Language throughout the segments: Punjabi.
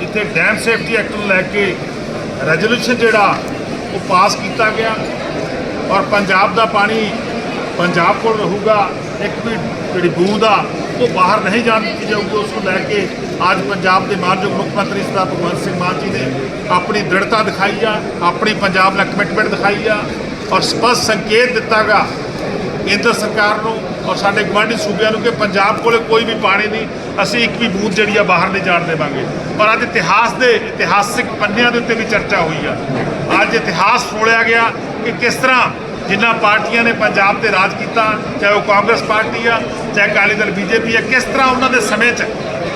ਜਿੱਥੇ ਡੈਮ ਸੇਫਟੀ ਐਕਟ ਨੂੰ ਲੈ ਕੇ ਰੈਜ਼ੋਲੂਸ਼ਨ ਜਿਹੜਾ ਉਹ ਪਾਸ ਕੀਤਾ ਗਿਆ ਔਰ ਪੰਜਾਬ ਦਾ ਪਾਣੀ ਪੰਜਾਬ ਕੋਲ ਰਹੂਗਾ, ਇੱਕ ਵੀ ਜਿਹੜੀ ਬੂੰਦ ਆ, ਉਹ ਬਾਹਰ ਨਹੀਂ ਜਾਣ ਦਿੱਤੀ ਜਾਊਗੀ। ਉਸ ਨੂੰ ਲੈ ਕੇ ਅੱਜ ਪੰਜਾਬ ਦੇ ਮਾਨਯੋਗ ਮੁੱਖ ਮੰਤਰੀ ਸਰਦਾਰ ਭਗਵੰਤ ਸਿੰਘ ਮਾਨ ਜੀ ਨੇ ਆਪਣੀ ਦ੍ਰਿੜਤਾ ਦਿਖਾਈ ਆ, ਆਪਣੀ ਪੰਜਾਬ ਨਾਲ ਕਮਿਟਮੈਂਟ ਦਿਖਾਈ ਆ ਔਰ ਸਪਸ਼ਟ ਸੰਕੇਤ ਦਿੱਤਾਗਾ ਕੇਂਦਰ ਸਰਕਾਰ ਨੂੰ ਔਰ ਸਾਡੇ ਗਵਾਂਢੀ ਸੂਬਿਆਂ ਨੂੰ ਕਿ ਪੰਜਾਬ ਕੋਲੇ ਕੋਈ ਵੀ ਪਾਣੀ ਨਹੀਂ, ਅਸੀਂ ਇੱਕ ਵੀ ਬੂੰਦ ਜਿਹੜੀ ਆ ਬਾਹਰ ਨਹੀਂ ਜਾਣ ਦੇਵਾਂਗੇ। ਪਰ ਅੱਜ ਇਤਿਹਾਸ ਦੇ ਇਤਿਹਾਸਿਕ ਪੰਨਿਆਂ ਦੇ ਉੱਤੇ ਵੀ ਚਰਚਾ ਹੋਈ ਆ। ਅੱਜ ਇਤਿਹਾਸ ਫੋੜਿਆ ਗਿਆ ਕਿ ਕਿਸ ਤਰ੍ਹਾਂ ਜਿਨ੍ਹਾਂ ਪਾਰਟੀਆਂ ਨੇ ਪੰਜਾਬ ਤੇ ਰਾਜ ਕੀਤਾ, ਚਾਹੇ ਉਹ ਕਾਂਗਰਸ ਪਾਰਟੀ ਆ, ਚਾਹੇ ਅਕਾਲੀ ਦਲ ਬੀਜੇਪੀ ਆ, ਕਿਸ ਤਰ੍ਹਾਂ ਉਹਨਾਂ ਦੇ ਸਮੇਂ 'ਚ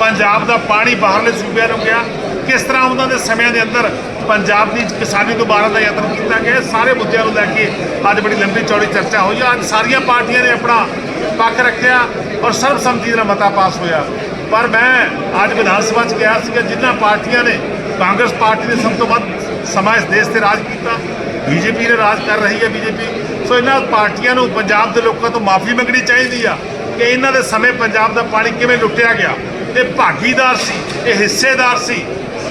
ਪੰਜਾਬ ਦਾ ਪਾਣੀ ਬਾਹਰਲੇ ਸੂਬਿਆਂ ਨੂੰ ਗਿਆ ਕਿਸ ਤਰ੍ਹਾਂ ਉਹਨਾਂ ਦੇ ਸਮਿਆਂ ਦੇ ਅੰਦਰ ਪੰਜਾਬ ਦੀ ਕਿਸਾਨੀ ਦੁਬਾਰਾ ਦਾ ਯਤਨ ਕੀਤਾ ਗਿਆ, ਇਹ ਸਾਰੇ ਮੁੱਦਿਆਂ ਨੂੰ ਲੈ ਕੇ ਅੱਜ ਬੜੀ ਲੰਬੀ ਚੌੜੀ ਚਰਚਾ ਹੋਈ ਆ। ਅੱਜ ਸਾਰੀਆਂ ਪਾਰਟੀਆਂ ਨੇ ਆਪਣਾ ਪੱਖ ਰੱਖਿਆ ਔਰ ਸਰਬਸੰਮਤੀ ਨਾਲ ਮਤਾ ਪਾਸ ਹੋਇਆ। ਪਰ ਮੈਂ ਅੱਜ ਵਿਧਾਨ ਸਭਾ 'ਚ ਗਿਆ ਸੀਗਾ, ਜਿਨ੍ਹਾਂ ਪਾਰਟੀਆਂ ਨੇ ਕਾਂਗਰਸ ਪਾਰਟੀ ਨੇ ਸਭ ਤੋਂ ਵੱਧ ਸਮਾਂ ਇਸ ਦੇਸ਼ ਤੇ ਰਾਜ ਕੀਤਾ। ਬੀਜੇਪੀ ਨੇ ਰਾਜ ਕਰ ਰਹੀ ਹੈ ਬੀਜੇਪੀ। ਸੋ ਇਹਨਾਂ ਪਾਰਟੀਆਂ ਨੂੰ ਪੰਜਾਬ ਦੇ ਲੋਕਾਂ ਤੋਂ ਮਾਫੀ ਮੰਗਣੀ ਚਾਹੀਦੀ ਆ ਕਿ ਇਹਨਾਂ ਦੇ ਸਮੇਂ ਪੰਜਾਬ ਦਾ ਪਾਣੀ ਕਿਵੇਂ ਲੁੱਟਿਆ ਗਿਆ। ਇਹ ਭਾਗੀਦਾਰ ਸੀ, ਇਹ ਹਿੱਸੇਦਾਰ ਸੀ,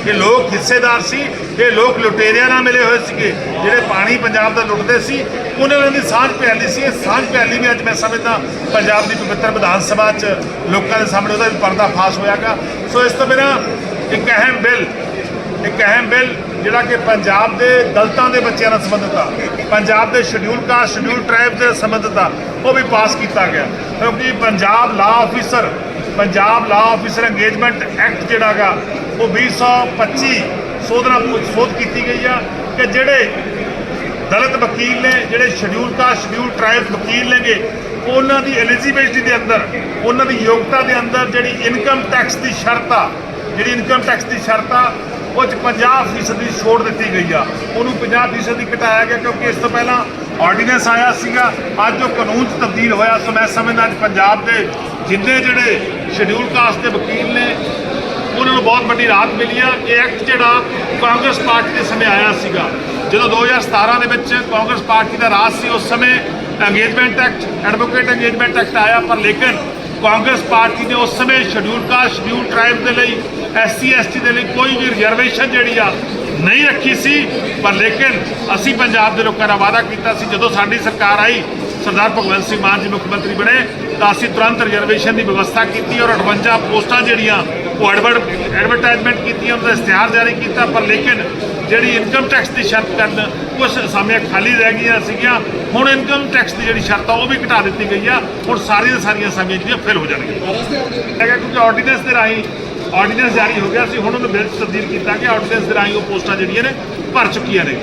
ਇਹ ਲੋਕ ਹਿੱਸੇਦਾਰ ਸੀ, ਇਹ ਲੋਕ ਲੁਟੇਰਿਆਂ ਨਾਲ ਮਿਲੇ ਹੋਏ ਸੀਗੇ। ਜਿਹੜੇ ਪਾਣੀ ਪੰਜਾਬ ਦਾ ਲੁੱਟਦੇ ਸੀ, ਉਹਨਾਂ ਨਾਲ ਦੀ ਸਾਂਝ ਪਿਆਲੀ ਸੀ। ਇਹ ਸਾਂਝ ਪਿਆਲੀ ਵੀ ਅੱਜ ਮੈਂ ਸਮਝਦਾ ਪੰਜਾਬ ਦੀ ਪਵਿੱਤਰ ਵਿਧਾਨ ਸਭਾ 'ਚ ਲੋਕਾਂ ਦੇ ਸਾਹਮਣੇ ਉਹਦਾ ਵੀ ਪਰਦਾ ਫਾਸ਼ ਹੋਇਆਗਾ। ਸੋ ਇਸ ਤੋਂ ਬਿਨਾਂ ਇੱਕ ਅਹਿਮ ਬਿੱਲ, ਇੱਕ ਅਹਿਮ ਬਿੱਲ ਜਿਹੜਾ ਕਿ ਪੰਜਾਬ ਦੇ ਦਲਤਾਂ ਦੇ ਬੱਚਿਆਂ ਨਾਲ ਸੰਬੰਧਿਤ ਆ। ਪੰਜਾਬ ਦੇ ਸ਼ਡਿਊਲ ਕਾਸਟ ਸ਼ਡਿਊਲ ਟ੍ਰਾਈਬਸ ਦੇ ਸੰਬੰਧਿਤ ਆ, ਉਹ ਵੀ ਪਾਸ ਕੀਤਾ ਗਿਆ। ਕਿਉਂਕਿ ਪੰਜਾਬ ਲਾ ਆਫੀਸਰ ਪੰਜਾਬ ਲਾ ਆਫੀਸਰ ਇੰਗੇਜਮੈਂਟ ਐਕਟ ਜਿਹੜਾਗਾ ਉਹ 2025 ਸੋਧ ਨਾਲ ਸੋਧ ਕੀਤੀ ਗਈ ਆ ਕਿ ਜਿਹੜੇ ਦਲਿਤ ਵਕੀਲ ਨੇ, ਜਿਹੜੇ ਸ਼ਡਿਊਲ ਕਾਸਟ ਸ਼ਡਿਊਲ ਟ੍ਰਾਈਬਸ ਵਕੀਲ ਨੇਗੇ, ਉਹਨਾਂ ਦੀ ਐਲੀਜੀਬਿਲਟੀ ਦੇ ਅੰਦਰ, ਉਹਨਾਂ ਦੀ ਯੋਗਤਾ ਦੇ ਅੰਦਰ ਜਿਹੜੀ ਇਨਕਮ ਟੈਕਸ ਦੀ ਸ਼ਰਤ ਆ, ਜਿਹੜੀ ਇਨਕਮ ਟੈਕਸ ਦੀ ਸ਼ਰਤ ਆ, ਉਹ ਚ 50% ਦੀ ਛੋਟ ਦਿੱਤੀ ਗਈ ਆ। ਉਹਨੂੰ 50% ਦੀ ਘਟਾਇਆ ਗਿਆ ਕਿਉਂਕਿ ਇਸ ਤੋਂ ਪਹਿਲਾਂ ਆਰਡੀਨੈਂਸ ਆਇਆ ਸੀਗਾ, ਅੱਜ ਉਹ ਕਾਨੂੰਨ 'ਚ ਤਬਦੀਲ ਹੋਇਆ, ਸੋ ਮੈਂ ਸਮਝਦਾ ਅੱਜ ਪੰਜਾਬ ਦੇ ਜਿੰਨੇ ਜਿਹੜੇ ਸ਼ਡਿਊਲ ਕਾਸਟ ਦੇ ਵਕੀਲ ਨੇ, ਉਹਨਾਂ ਨੂੰ ਬਹੁਤ ਵੱਡੀ ਰਾਹਤ ਮਿਲੀ ਆ। ਇਹ ਐਕਟ ਜਿਹੜਾ ਕਾਂਗਰਸ ਪਾਰਟੀ ਦੇ ਸਮੇਂ ਆਇਆ ਸੀਗਾ। ਜਦੋਂ 2017 ਦੇ ਵਿੱਚ ਕਾਂਗਰਸ ਪਾਰਟੀ ਦਾ ਰਾਜ ਸੀ, ਉਸ ਸਮੇਂ engagement act advocate engagement act ਆਇਆ, ਪਰ ਲੇਕਿਨ ਕਾਂਗਰਸ ਪਾਰਟੀ ਨੇ ਉਸ ਸਮੇਂ ਸ਼ਡਿਊਲ ਕਾਸਟ, ਸ਼ਡਿਊਲ ਟ੍ਰਾਈਬ ਦੇ ਲਈ, ਐਸਸੀ, ਐਸਟੀ ਦੇ ਲਈ ਕੋਈ ਵੀ ਰਿਜ਼ਰਵੇਸ਼ਨ ਜਿਹੜੀ ਆ ਨਹੀਂ ਰੱਖੀ ਸੀ। ਪਰ ਲੇਕਿਨ ਅਸੀਂ ਪੰਜਾਬ ਦੇ ਲੋਕਾਂ ਦਾ ਵਾਅਦਾ ਕੀਤਾ ਸੀ। ਜਦੋਂ ਸਾਡੀ ਸਰਕਾਰ ਆਈ, ਸਰਦਾਰ ਭਗਵੰਤ ਸਿੰਘ ਮਾਨ ਜੀ ਮੁੱਖ ਮੰਤਰੀ ਬਣੇ, ਤਾਂ ਅਸੀਂ ਤੁਰੰਤ ਰਿਜ਼ਰਵੇਸ਼ਨ ਦੀ ਵਿਵਸਥਾ ਕੀਤੀ ਔਰ 58 ਪੋਸਟਾਂ ਜਿਹੜੀਆਂ ਉਹ ਐਡਵਰਟ ਐਡਵਰਟਾਈਜ਼ਮੈਂਟ ਕੀਤੀ ਉਹਨਾਂ ਦਾ ਇਸ਼ਤਿਹਾਰ ਜਾਰੀ ਕੀਤਾ, ਪਰ ਲੇਕਿਨ ਜਿਹੜੀ ਇਨਕਮ ਟੈਕਸ ਦੀ ਸ਼ਰਤ ਕਰਨ ਕੁਝ ਅਸਾਮੀਆਂ ਖਾਲੀ ਰਹਿ ਗਈਆਂ ਸੀਗੀਆਂ, ਹੁਣ ਇਨਕਮ ਟੈਕਸ ਦੀ ਜਿਹੜੀ ਸ਼ਰਤ ਆ, ਉਹ ਵੀ ਘਟਾ ਦਿੱਤੀ ਗਈ ਆ, ਹੁਣ ਸਾਰੀਆਂ ਸਾਰੀਆਂ ਅਸਾਮੀਆਂ ਜਿਹੜੀਆਂ ਫਿਲ ਹੋ ਜਾਣਗੀਆਂ। ਹੈਗਾ ਕਿਉਂਕਿ ਆਰਡੀਨੈਂਸ ਦੇ ਰਾਹੀਂ ਆਰਡੀਨੈਂਸ ਜਾਰੀ ਹੋ ਗਿਆ ਸੀ, ਹੁਣ ਉਹਨੂੰ ਬਿੱਲ 'ਚ ਤਬਦੀਲ ਕੀਤਾ ਕਿ ਆਰਡੀਨੈਂਸ ਦੇ ਰਾਹੀਂ ਉਹ ਪੋਸਟਾਂ ਜਿਹੜੀਆਂ ਨੇ ਭਰ ਚੁੱਕੀਆਂ ਨੇ।